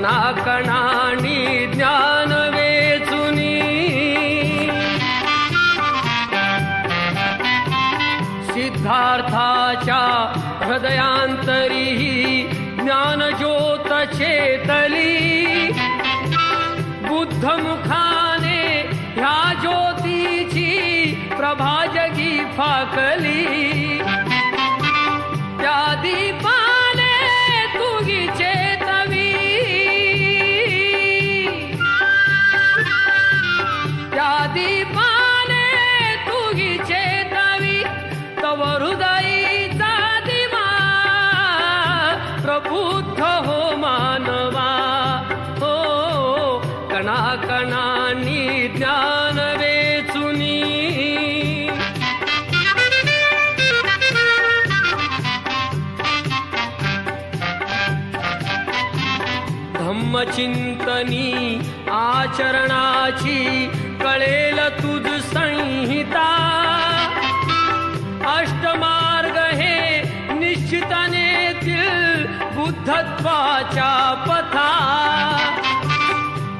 कणाकणानि ज्ञानवेचुनि सिद्धार्था च हृदयान्तरी ज्ञानज्योतचेतली बुद्धमुखा ज्ञानी ज्ञान वेचुनी धम्मचिंतनी आचरणाची कळेल तुझ संहिता। अष्टमार्ग हे निश्चितने बुद्धत्वाच्या पथा।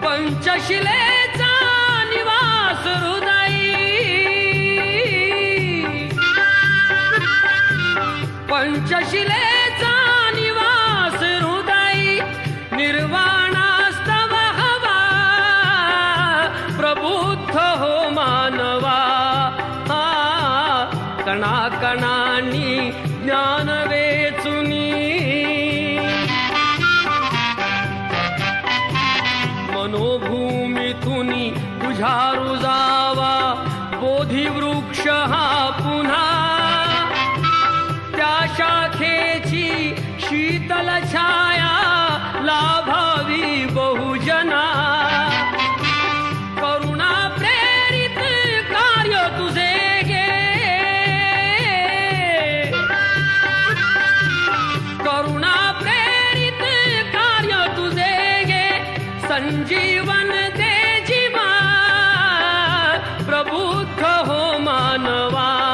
पंचशिले पंचशिलेचा निवास हृदयी निर्वाणास्तव हवा. प्रबुद्ध हो मानवा. हा कणाकणानी ज्ञान वेचुनी. मनोभूमीतुनी तुझ्या रुजावा बोधिवृक्ष हा जीवन हो मानवा।